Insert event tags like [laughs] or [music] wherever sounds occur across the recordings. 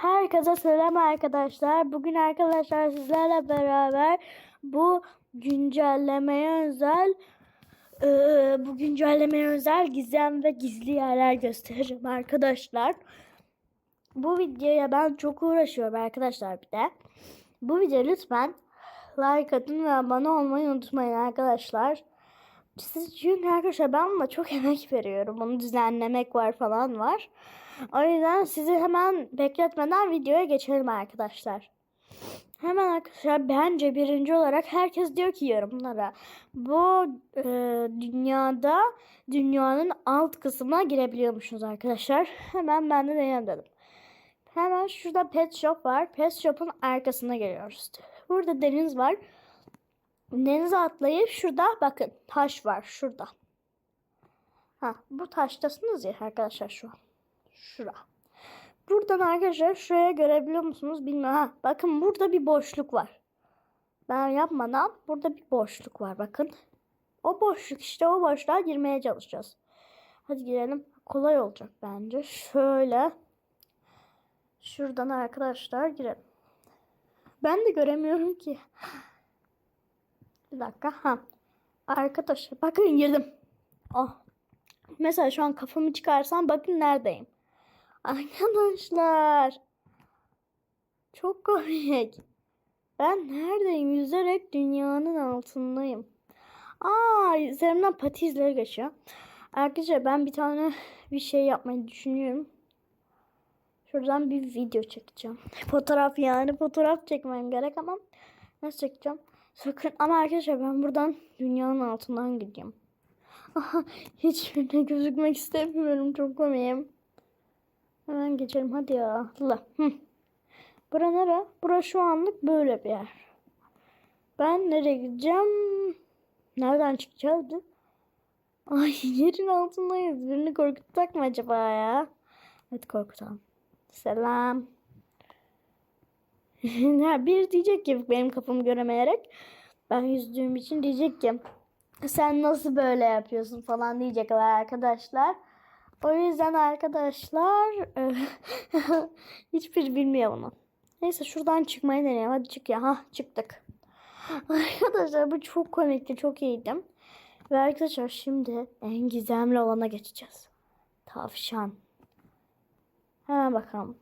Herkese selam arkadaşlar. Bugün arkadaşlar sizlerle beraber bu güncellemeye özel e, bu güncellemeye özel gizem ve gizli yerler göstereceğim arkadaşlar. Bu videoya ben çok uğraşıyorum arkadaşlar bir de. Bu video lütfen like atın ve abone olmayı unutmayın arkadaşlar. Siz çünkü arkadaşlar ben buna çok [laughs] emek veriyorum. Bunu düzenlemek var falan var. O yüzden sizi hemen bekletmeden videoya geçelim arkadaşlar. Hemen arkadaşlar bence birinci olarak herkes diyor ki yorumlara bu e, dünyada dünyanın alt kısmına girebiliyormuşuz arkadaşlar. [laughs] Hemen ben de deneyelim dedim. Hemen şurada pet shop var. Pet shop'un arkasına geliyoruz. Burada deniz var. Denize atlayıp şurada bakın taş var şurada. Ha bu taştasınız ya arkadaşlar şu an. Şura. Buradan arkadaşlar şuraya görebiliyor musunuz bilmiyorum. Ha bakın burada bir boşluk var. Ben yapmadan burada bir boşluk var bakın. O boşluk işte o boşluğa girmeye çalışacağız. Hadi girelim. Kolay olacak bence. Şöyle. Şuradan arkadaşlar girelim. Ben de göremiyorum ki. Bir dakika. Ha. Arkadaşlar bakın girdim. Oh. Mesela şu an kafamı çıkarsam bakın neredeyim. Arkadaşlar. Çok komik. Ben neredeyim? Yüzerek dünyanın altındayım. Aa, üzerimden pati izleri geçiyor. Arkadaşlar ben bir tane bir şey yapmayı düşünüyorum. Şuradan bir video çekeceğim. Fotoğraf yani fotoğraf çekmem gerek ama nasıl çekeceğim? Sakın ama arkadaşlar ben buradan dünyanın altından gideceğim. Hiçbirine gözükmek istemiyorum. Çok komiyim. Hemen geçelim hadi ya. Allah. Hı. Bura nere? Bura şu anlık böyle bir yer. Ben nereye gideceğim? Nereden çıkacağız? Ay [laughs] yerin altındayız. Birini korkutsak mı acaba ya? Hadi korkutalım. Selam. [laughs] ya bir diyecek ki benim kafamı göremeyerek ben yüzdüğüm için diyecek ki sen nasıl böyle yapıyorsun falan diyecekler arkadaşlar. O yüzden arkadaşlar e, [laughs] hiçbir bilmiyor bunu. Neyse şuradan çıkmayı deneyelim. Hadi çık ya. Ha çıktık. Arkadaşlar bu çok komikti. Çok iyiydi. Ve arkadaşlar şimdi en gizemli olana geçeceğiz. Tavşan. Hemen bakalım.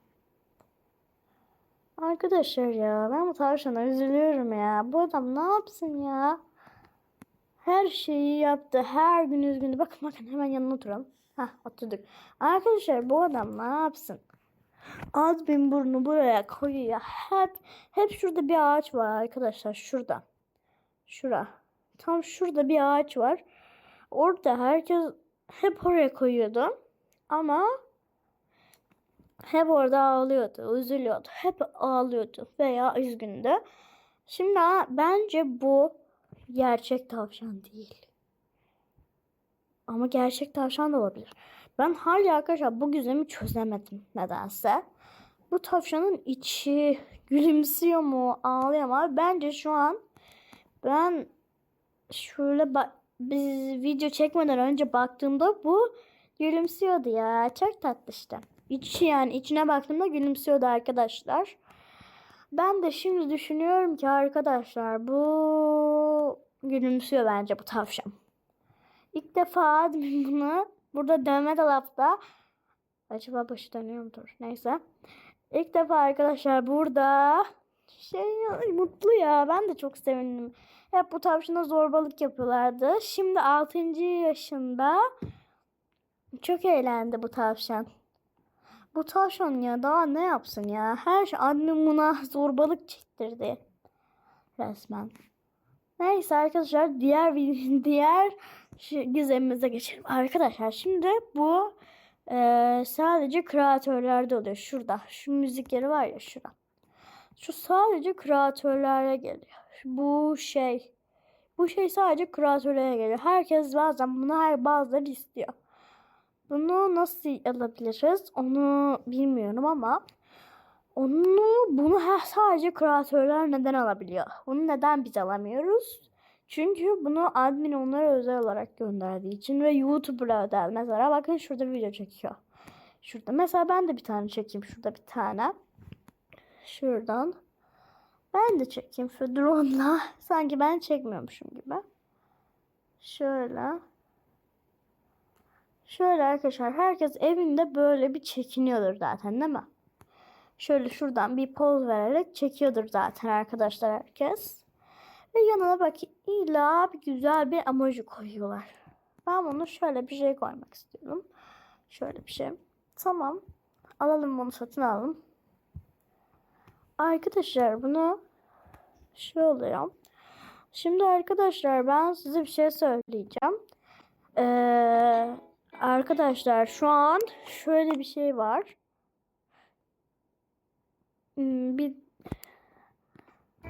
Arkadaşlar ya ben bu tavşana üzülüyorum ya. Bu adam ne yapsın ya? Her şeyi yaptı. Her gün üzgündü. Bakın bakın hemen yanına oturalım. Hah oturduk. Arkadaşlar bu adam ne yapsın? Admin burnu buraya koyuyor. Hep hep şurada bir ağaç var arkadaşlar. Şurada. Şura. Tam şurada bir ağaç var. Orada herkes hep oraya koyuyordu. Ama hep orada ağlıyordu, üzülüyordu. Hep ağlıyordu veya üzgündü. Şimdi bence bu gerçek tavşan değil. Ama gerçek tavşan da olabilir. Ben hala arkadaşlar bu gizemi çözemedim nedense. Bu tavşanın içi gülümsüyor mu, ağlıyor mu? Bence şu an ben şöyle bak biz video çekmeden önce baktığımda bu gülümsüyordu ya. Çok tatlı işte. İçi yani içine baktığımda gülümsüyordu arkadaşlar. Ben de şimdi düşünüyorum ki arkadaşlar bu gülümsüyor bence bu tavşan. İlk defa [laughs] bunu burada dövme dolapta acaba başı dönüyor mudur? Neyse. İlk defa arkadaşlar burada şey mutlu ya. Ben de çok sevindim. Hep bu tavşana zorbalık yapıyorlardı. Şimdi 6. yaşında çok eğlendi bu tavşan. Bu tavşan ya daha ne yapsın ya? Her şey admin buna [laughs] zorbalık çektirdi. Resmen. Neyse arkadaşlar diğer [laughs] diğer gizemimize geçelim. Arkadaşlar şimdi bu e, sadece kreatörlerde oluyor. Şurada. Şu müzik yeri var ya şurada. Şu sadece kreatörlere geliyor. Bu şey. Bu şey sadece kreatörlere geliyor. Herkes bazen bunu her bazıları istiyor. Bunu nasıl alabiliriz onu bilmiyorum ama onu bunu sadece kreatörler neden alabiliyor? Bunu neden biz alamıyoruz? Çünkü bunu admin onlara özel olarak gönderdiği için ve YouTuber'a özel. Mesela bakın şurada video çekiyor. Şurada mesela ben de bir tane çekeyim. Şurada bir tane. Şuradan. Ben de çekeyim şu drone'la. [laughs] Sanki ben çekmiyormuşum gibi. Şöyle. Şöyle arkadaşlar herkes evinde böyle bir çekiniyordur zaten değil mi? Şöyle şuradan bir poz vererek çekiyordur zaten arkadaşlar herkes. Ve yanına bak illa bir güzel bir emoji koyuyorlar. Ben bunu şöyle bir şey koymak istiyorum. Şöyle bir şey. Tamam. Alalım bunu satın alalım. Arkadaşlar bunu şu oluyor. Şimdi arkadaşlar ben size bir şey söyleyeceğim. Ee, arkadaşlar şu an şöyle bir şey var. Hmm, Bir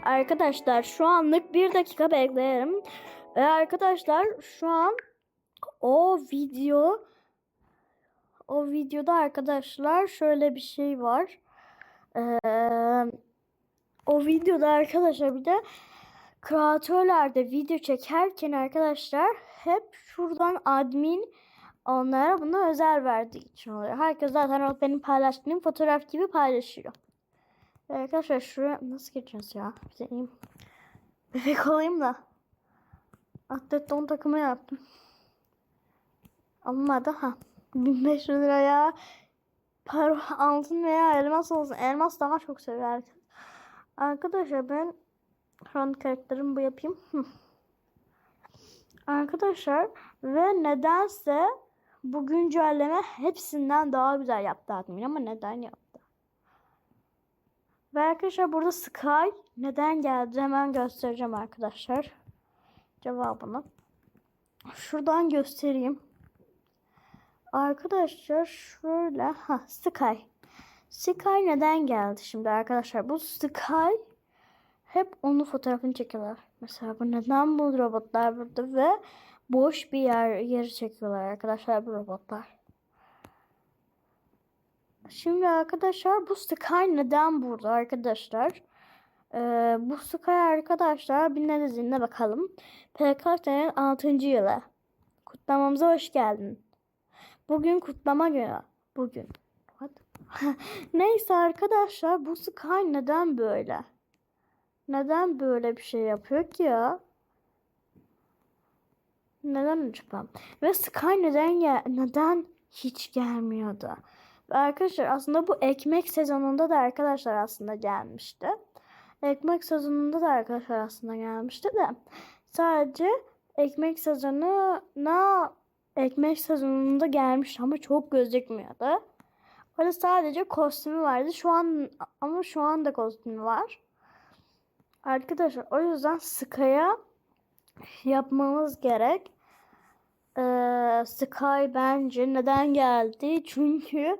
Arkadaşlar şu anlık bir dakika bekleyelim. Ve arkadaşlar şu an o video o videoda arkadaşlar şöyle bir şey var. Ee, o videoda arkadaşlar bir de kreatörlerde video çekerken arkadaşlar hep şuradan admin onlara bunu özel verdiği için oluyor. Herkes zaten benim paylaştığım fotoğraf gibi paylaşıyor. Ve Arkadaşlar şuraya nasıl gireceğiz ya? Bir deneyeyim. Bebek olayım da. Atlet don takımı yaptım. Olmadı ha. 1500 liraya para altın veya elmas olsun. Elmas daha çok seviyor herkes. Arkadaşlar ben şu an karakterimi bu yapayım. Arkadaşlar ve nedense bu güncelleme hepsinden daha güzel yaptı admin ama neden yaptı? Ve arkadaşlar burada Sky neden geldi hemen göstereceğim arkadaşlar. Cevabını. Şuradan göstereyim. Arkadaşlar şöyle ha Sky. Sky neden geldi şimdi arkadaşlar? Bu Sky hep onun fotoğrafını çekiyorlar. Mesela bu neden bu robotlar burada ve boş bir yer yeri çekiyorlar arkadaşlar bu robotlar. Şimdi arkadaşlar bu Sky neden burada arkadaşlar? Ee, bu Sky arkadaşlar bir ne dediğine bakalım. PKK'nın 6. yılı. Kutlamamıza hoş geldin. Bugün kutlama günü. Bugün. [laughs] Neyse arkadaşlar bu Sky neden böyle? Neden böyle bir şey yapıyor ki ya? Neden acaba? Ve Sky neden neden hiç gelmiyordu? Ve arkadaşlar aslında bu ekmek sezonunda da arkadaşlar aslında gelmişti. Ekmek sezonunda da arkadaşlar aslında gelmişti de sadece ekmek sezonuna ekmek sezonunda gelmiş ama çok gözükmüyordu. Öyle sadece kostümü vardı. Şu an ama şu anda kostümü var. Arkadaşlar o yüzden Sky'a yapmamız gerek. Ee, Sky bence neden geldi? Çünkü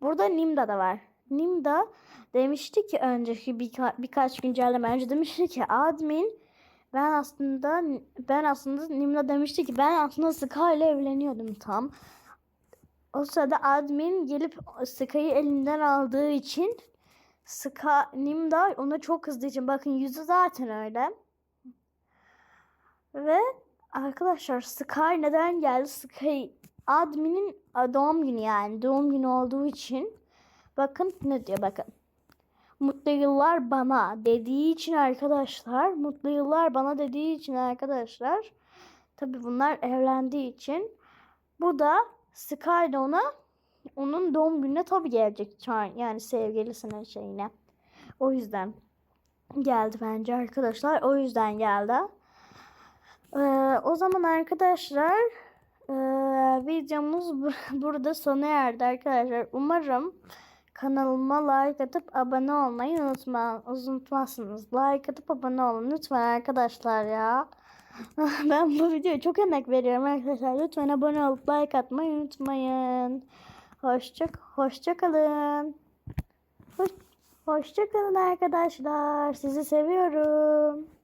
burada Nimda da var. Nimda demişti ki önceki birka- birkaç güncelleme önce demişti ki admin ben aslında ben aslında Nimda demişti ki ben aslında Sky ile evleniyordum tam. O sırada admin gelip Sky'ı elinden aldığı için Sky Nimda ona çok kızdığı için bakın yüzü zaten öyle. Ve arkadaşlar Sky neden geldi? Sky adminin doğum günü yani doğum günü olduğu için bakın ne diyor bakın. Mutlu yıllar bana dediği için arkadaşlar mutlu yıllar bana dediği için arkadaşlar tabi bunlar evlendiği için bu da Sky da ona onun doğum gününe tabi gelecek yani sevgilisinin şeyine. O yüzden geldi bence arkadaşlar. O yüzden geldi. Ee, o zaman arkadaşlar e, videomuz bu- [laughs] burada sona erdi arkadaşlar. Umarım kanalıma like atıp abone olmayı unutma, unutmazsınız. Like atıp abone olun lütfen arkadaşlar ya. [laughs] ben bu videoya çok emek veriyorum arkadaşlar. Lütfen abone olup like atmayı unutmayın. Hoşça hoşça kalın. Hoş, hoşça kalın arkadaşlar. Sizi seviyorum.